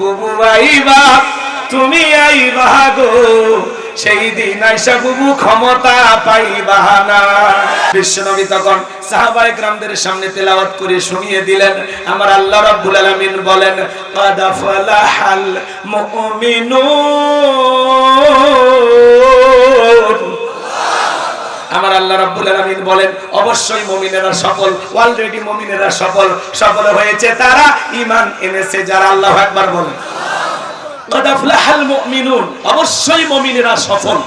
বুবু আইবা, তুমি আইবা গো। সেই দিন আইসা বুবু ক্ষমতা পাইবা না। বিশ্বনবী তখন সাহাবায়ে গ্রামদের সামনে তেলাওয়াত করে শুনিয়ে দিলেন, আমার আল্লাহ রাব্বুল আলামিন বলেন, কাদা ফালাহাল মুমিনুন। আমার আল্লাহ রাব্বুল আলামিন বলেন, অবশ্যই মুমিনেরা সফল অলরেডি মুমিনেরা সফল সফল হয়েছে তারা ঈমান এনেছে যারা আল্লাহু আকবার বলেন মুমিনুন, অবশ্যই মুমিনেরা সফল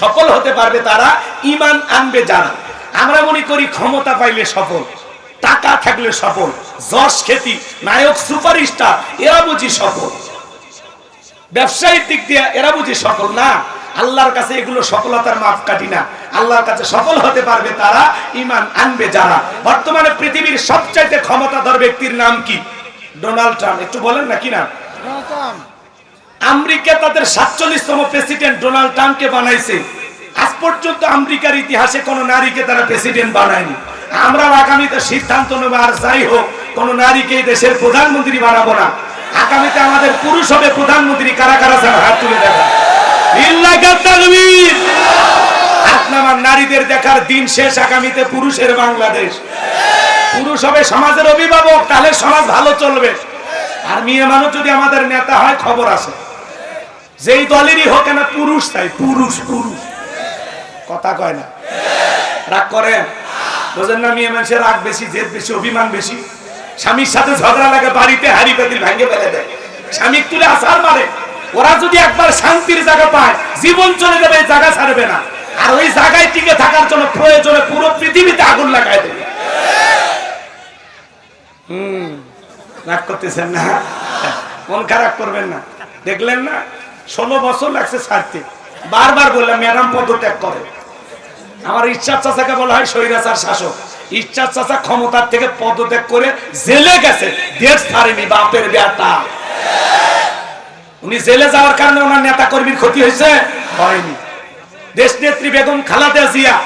সফল হতে পারবে তারা, ঈমান আনবে যারা। আমরা মনে করি ক্ষমতা পাইলে সফল, টাকা থাকলে সফল, যশ খ্যাতি নায়ক সুপারস্টার, এরা বুঝি সফল। ব্যবসায়িক দিক দিয়ে এরা বুঝি সফল না। আল্লাহর কাছে এগুলো সফলতার মাপকাঠি না। আল্লাহর কাছে সফল হতে পারবে তারা ইমান আনবে যারা। বর্তমানে পৃথিবীর সবচাইতে ক্ষমতাধর ব্যক্তির নাম কি? Donald Trump. একটু বলেন না কি না আমেরিকা তাদের সাতচল্লিশতম প্রেসিডেন্ট ডোনাল্ড ট্রাম্পকে বানাইছে। আজ পর্যন্ত আমেরিকার ইতিহাসে কোন নারীকে তারা প্রেসিডেন্ট বানায়নি। আমরা আগামীতে সিদ্ধান্ত নেব আর যাই হোক কোন নারীকে দেশের প্রধানমন্ত্রী বানাবো না। আগামীতে আমাদের পুরুষ হবে প্রধানমন্ত্রী কারা কারা ছাড়া হাত তুলে দেখা আপনার নারীদের দেখার দিন শেষ আগামীতে পুরুষের বাংলাদেশ। পুরুষ হবে সমাজের অভিভাবক, তাহলে সমাজ ভালো চলবে। আর মেয়ে মানুষ যদি আমাদের নেতা হয়, খবর আছে। যেই দলেরই হোক না পুরুষ তাই, পুরুষ পুরুষ। কথা কয় না? রাগ করে বোঝেন না, মেয়ে মানুষের রাগ বেশি, জেদ বেশি, অভিমান বেশি। স্বামীর সাথে ঝগড়া লাগে, বাড়িতে হাড়ি পাতিল ভেঙে ফেলে দেয়। স্বামী তুলে আসার মারে। ওরা যদি একবার শান্তির জায়গা পায়, জীবন চলে যাবে, এই জায়গা ছাড়বে না। আর ওই জায়গায় টিকে থাকার জন্য প্রয়োজনে পুরো পৃথিবীতে আগুন লাগাই দেবে। রাগ করতেছেন না? মন খারাপ করবেন না। দেখলেন না? ষোলো বছর লাগছে ছাড়তে। বারবার বললাম, ম্যাডাম পদত্যাগ করে। আমার ইচ্ছার চাচাকে বলা হয় স্বৈরাচার শাসক। ইচ্ছার চাচা ক্ষমতার থেকে পদত্যাগ করে জেলে গেছে। দেশ ছাড়েনি, বাপের বেটা। উনি জেলে যাওয়ার কারণে ওনার নেতা কর্মীর ক্ষতি হয়েছে। হয়নি। দেশ নেত্রী বেগম খালাদা জিয়া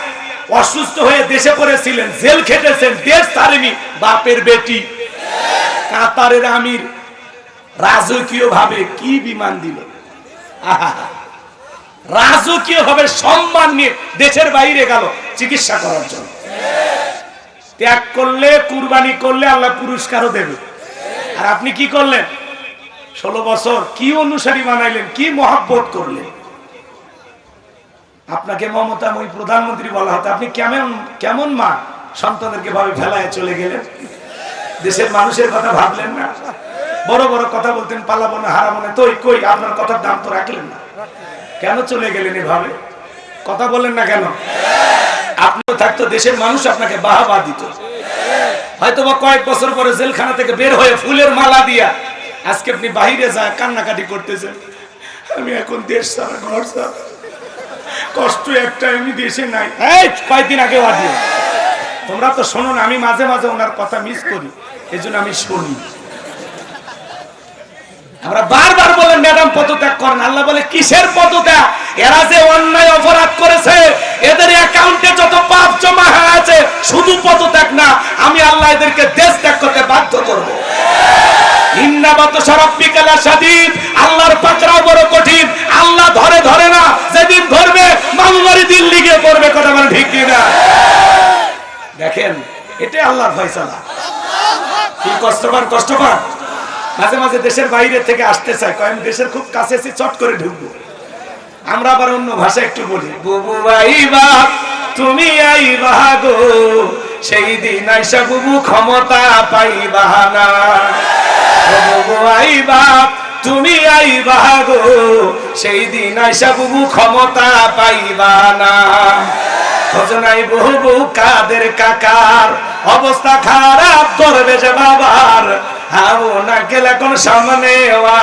অসুস্থ হয়ে দেশে পড়েছিলেন জেল খেটেছেন দেশ ছাড়েনি বাপের বেটি। কাতারের আমির রাজকীয় ভাবে কি বিমান দিল? রাজকীয় ভাবে সম্মান নিয়ে দেশের বাইরে গেল চিকিৎসা করার জন্য। ত্যাগ করলে কুরবানি করলে আল্লাহ পুরস্কারও দেবে। আর আপনি কি করলেন? ষোলো বছর কি অনুসারী বানাইলেন, কি মহাব্বত করলেন? আপনাকে মমতাময়ী প্রধানমন্ত্রী বলা হতো। আপনি কেমন কেমন মা? সন্তানদেরকে ভাবে ফেলায় চলে গেলেন। দেশের মানুষের কথা ভাবলেন না। বড় বড় কথা বলতেন, পালাবো না, হারাবো না। তোই কই, আপনার কথার দাম তো রাখলেন না। কেন চলে গেলেন এভাবে? কথা বললেন না কেন? আপনিও থাকতো, দেশের মানুষ আপনাকে বাহাবা দিত। হয়তো বা কয়েক বছর পরে জেলখানা থেকে বের হয়ে ফুলের মালা দিয়া আজকে আপনি বাহিরে যায় কান্নাকাটি করতেছেন। আমি এখন দেশ ছাড়া ঘর ছাড়া। কষ্ট একটা আমি দেশে নাই। এই কয়েকদিন আগে আদিও তোমরা তো শোনো না আমি মাঝে মাঝে ওনার কথা মিস করি। এই জন্য আমি শুনি। আমরা বারবার বলেন ম্যাডাম পদত্যাগ করেন। আল্লাহ বলে কিসের পদত্যাগ? এরা যে অন্যায় অপরাধ করেছে এদের অ্যাকাউন্টে যত পাপ জমা হয়ে আছে শুধু পদত্যাগ না আমি আল্লাহ এদেরকে দেশ ত্যাগ করতে বাধ্য করব। আল্লাহর পাকড়াও বড় কঠিন। আল্লাহ ধরে ধরে না, যেদিন ধরবে মামুবাড়ি দিল্লি গিয়ে পড়বে, কথা মানে ঠিক কিনা দেখেন, এটাই আল্লাহর ফয়সালা। কি কষ্ট পান মাঝে মাঝে দেশের বাইরে থেকে আসতে চাই কয়, আমি দেশের খুব কাছে চট করে ঢুকবো। আমরা আবার অন্য ভাষা একটু বলি, বুবু আইবা তুমি আইবা গো, সেই দিন আইসা বুবু ক্ষমতা পাইবা না। আইবা, তুমি আইবা গো, সেই দিন আইসা বুবু ক্ষমতা পাইবা না। খোঁজনাই বহু বহু কাদের কাকার অবস্থা খারাপ করবে যে বাবার। না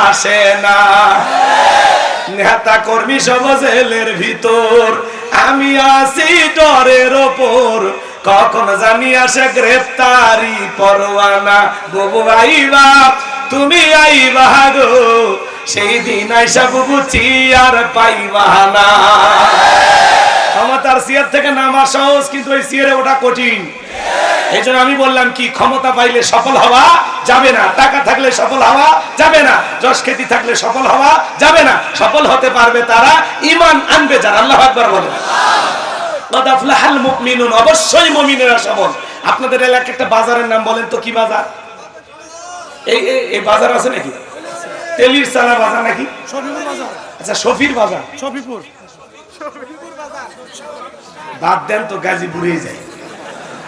আসে না। কর্মী ভিতর, আমি ওপর। কখন জানি আসে গ্রেপ্তারি পরোয়ানা, বুবু আইবা তুমি আইবা গো সেই দিন আইসা বুবু চিয়ার পাইবা না। ক্ষমতার চেয়ার থেকে নামা সহজ কিন্তু ওই চেয়ারে ওটা কঠিন। এই আমি বললাম কি, ক্ষমতা পাইলে সফল হওয়া যাবে না, টাকা থাকলে সফল হওয়া যাবে না, যশ খ্যাতি থাকলে সফল হওয়া যাবে না, সফল হতে পারবে তারা ইমান আনবে যারা, আল্লাহ আকবার বলে অবশ্যই মুমিনেরা সফল। আপনাদের এলাকায় একটা বাজারের নাম বলেন তো কি বাজার? এই এই- এই বাজার আছে নাকি? তেলির চালা বাজার নাকি? আচ্ছা শফির বাজার। শফিপুর। বাদ দেন তো গাজীপুরেই যায়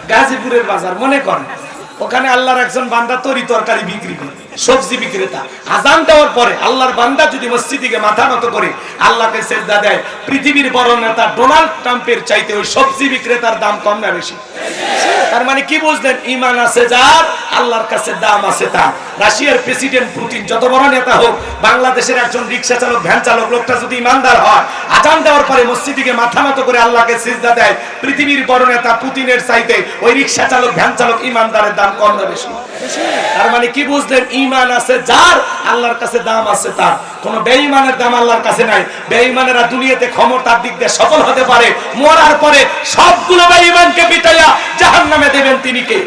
গাজীপুরের বাজার মনে করেন। ওখানে আল্লাহর একজন বান্দা তরি তরকারি বিক্রি করে। সবজি বিক্রেতা। আজান দেওয়ার পরে আল্লাহর বান্দা যদি মসজিদিকে মাথা নত করে, আল্লাহকে সেজদা দেয়, পৃথিবীর বড় নেতা ডোনাল্ড ট্রাম্পের চাইতে ওই সবজি বিক্রেতার দাম কম না বেশি? তার মানে কি বুঝলেন? ইমান আছে যার, আল্লাহর কাছে দাম আছে তার। রাশিয়ার প্রেসিডেন্ট পুতিন যত বড় নেতা হোক, বাংলাদেশের একজন রিক্সা চালক, ভ্যান চালক লোকটা যদি ইমানদার হয়, আজান দেওয়ার পরে মসজিদিকে মাথা মতো করে আল্লাহকে সিজদা দেয়, পৃথিবীর বড় নেতা পুতিনের চাইতে ওই রিক্সা চালক, ভ্যান চালক ইমানদারের দাম কম না বেশি? তার মানে কি বুঝলেন? ইমান আছে যার আল্লাহর কাছে দাম আছে তার। কোন বেঈমানের দাম আল্লাহর কাছে নাই। বেঈমানেরা দুনিয়াতে ক্ষমতার দিক দিয়ে সফল হতে পারে, মরার পরে সবগুলো বেঈমানকে পিটাইয়া জাহান্নামে দেবেন তিনি কে?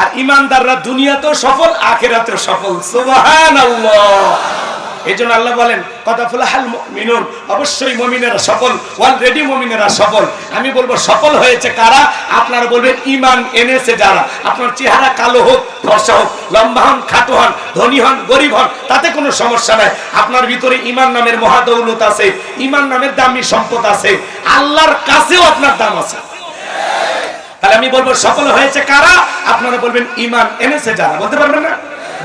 আর ইমানদাররা দুনিয়াতেও সফল, আখেরাতেও সফল। সুবহানাল্লাহ। এই জন্য আল্লাহ বলেন কথা ফুলাহাল মিনুন অবশ্যই মমিনেরা সফল অলরেডি মমিনেরা সফল। আমি বলব, সফল হয়েছে কারা? আপনারা বলবেন ইমান এনেছে যারা। আপনার চেহারা কালো হোক, ফর্সা হোক, লম্বা হন, খাটো হন, ধনী হন, গরিব হন, তাতে কোনো সমস্যা নাই। আপনার ভিতরে ইমান নামের মহাদৌলত আছে ইমান নামের দামি সম্পদ আছে। আল্লাহর কাছেও আপনার দাম আছে। তাহলে আমি বলব, সফল হয়েছে কারা? আপনারা বলবেন ইমান এনেছে যারা বলতে পারবেন না?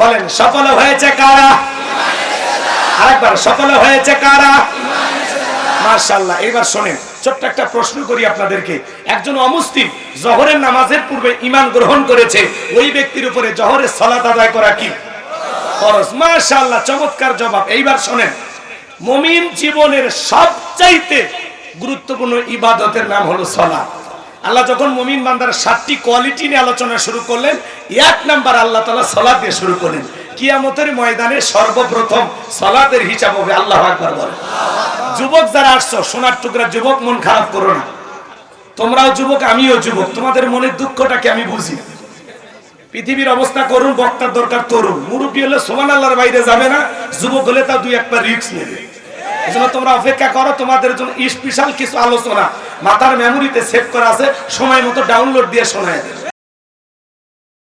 বলেন, সফল হয়েছে কারা? আরেকবার, সফল হয়েছে কারা? মার্শাল্লাহ এবার শোনেন, ছোট্ট একটা প্রশ্ন করি আপনাদেরকে। একজন অমুসলিম জহরের নামাজের পূর্বে ইমান গ্রহণ করেছে, ওই ব্যক্তির উপরে জহরের সালাত আদায় করা কি? ফরজ। মার্শাল্লাহ চমৎকার জবাব। এইবার শোনেন, মমিন জীবনের সবচাইতে গুরুত্বপূর্ণ ইবাদতের নাম হলো সলাত। আল্লাহ যখন মমিন বান্দার সাতটি কোয়ালিটি নিয়ে আলোচনা শুরু করলেন, এক নাম্বার আল্লাহ তালা সলাদ দিয়ে শুরু করলেন। কিয়ামতের ময়দানে সর্বপ্রথম সলাতের হিসাব হবে, আল্লাহ আকবার বলে। যুবক যারা আসছো, সোনার টুকরা, যুবক মন খারাপ করো না। তোমরাও যুবক, আমিও যুবক। তোমাদের মনের দুঃখটাকে আমি বুঝি? পৃথিবীর অবস্থা করুন, বক্তার দরকার তরুণ। মুরব্বী হলে সোমান আল্লাহর বাইরে যাবে না, যুবক হলে তা দুই একটা রিক্স নেবে। এজন্য তোমরা অপেক্ষা করো, তোমাদের জন্য স্পেশাল কিছু আলোচনা। মাথার মেমোরিতে সেভ করা আছে, সময় মতো ডাউনলোড দিয়ে শোনায় দেবে।